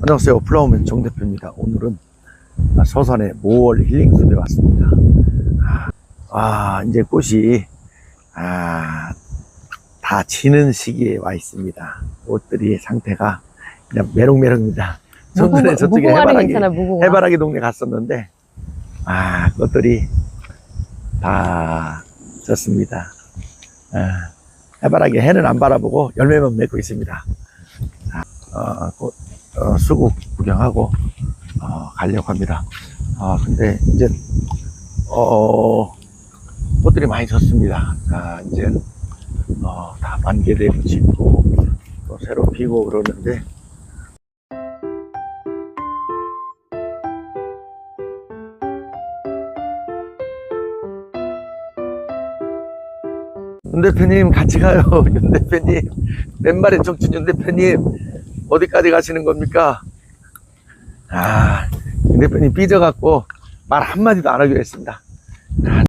안녕하세요. 플라우맨 정 대표입니다. 오늘은 서산의 모월 힐링숲에 왔습니다. 아, 아, 이제 꽃이, 아, 다 지는 시기에 와 있습니다. 꽃들이 상태가 그냥 메롱메롱입니다. 좀 전에 저쪽에 해바라기, 괜찮아. 해바라기 동네 갔었는데, 아, 꽃들이 다 졌습니다. 아, 해바라기 해는 안 바라보고 열매만 맺고 있습니다. 아, 어, 꽃, 어, 수국 구경하고 어, 가려고 합니다. 아 근데 이제 어, 꽃들이 많이 졌습니다. 아, 이제 어, 다 만개되고 짓고 또 새로 피고 그러는데 윤 대표님 같이 가요. 윤 대표님 맨발의 청춘 윤 대표님 어디까지 가시는 겁니까? 아, 윤 대표님 삐져갖고 말 한마디도 안 하기로 했습니다. 아.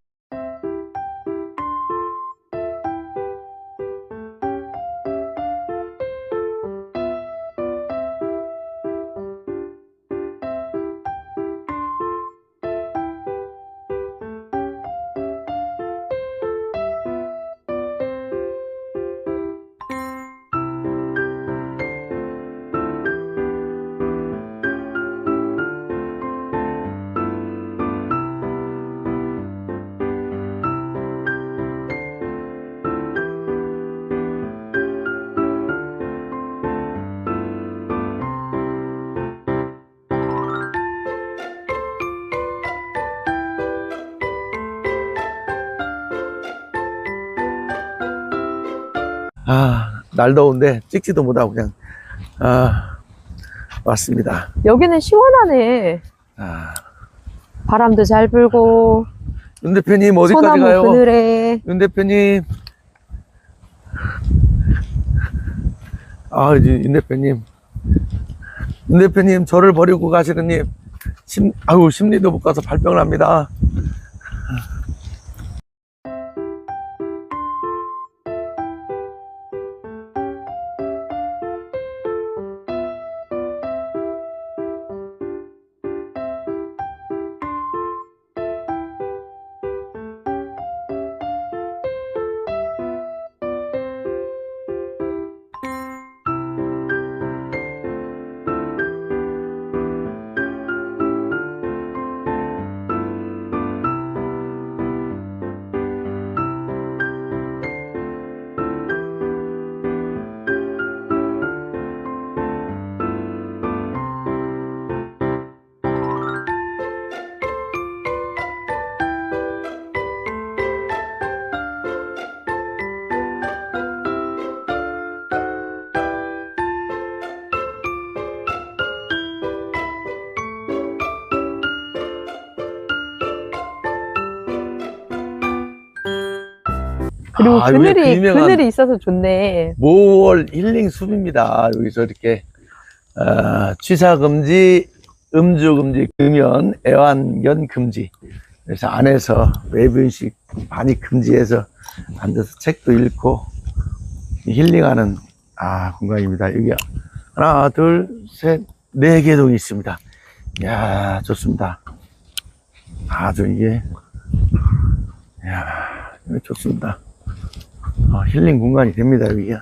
아, 날 더운데 찍지도 못하고 그냥, 아, 왔습니다. 여기는 시원하네. 아, 바람도 잘 불고, 윤 대표님 어디까지 가요? 그늘에. 윤 대표님. 아, 이제 윤 대표님. 윤 대표님, 저를 버리고 가시는 님. 심, 아유, 심리도 못 가서 발병을 합니다. 그리고 아, 그늘이, 그 그늘이 있어서 좋네. 모월 힐링 숲입니다. 여기서 이렇게, 어, 취사 금지, 음주 금지, 금연, 애완견 금지. 그래서 안에서 외부 인식 많이 금지해서 앉아서 책도 읽고 힐링하는 아 공간입니다. 여기 하나, 둘, 셋, 네 개 동이 있습니다. 이야 좋습니다. 아주 이게 이야 이거 좋습니다. 어, 힐링 공간이 됩니다 여기가.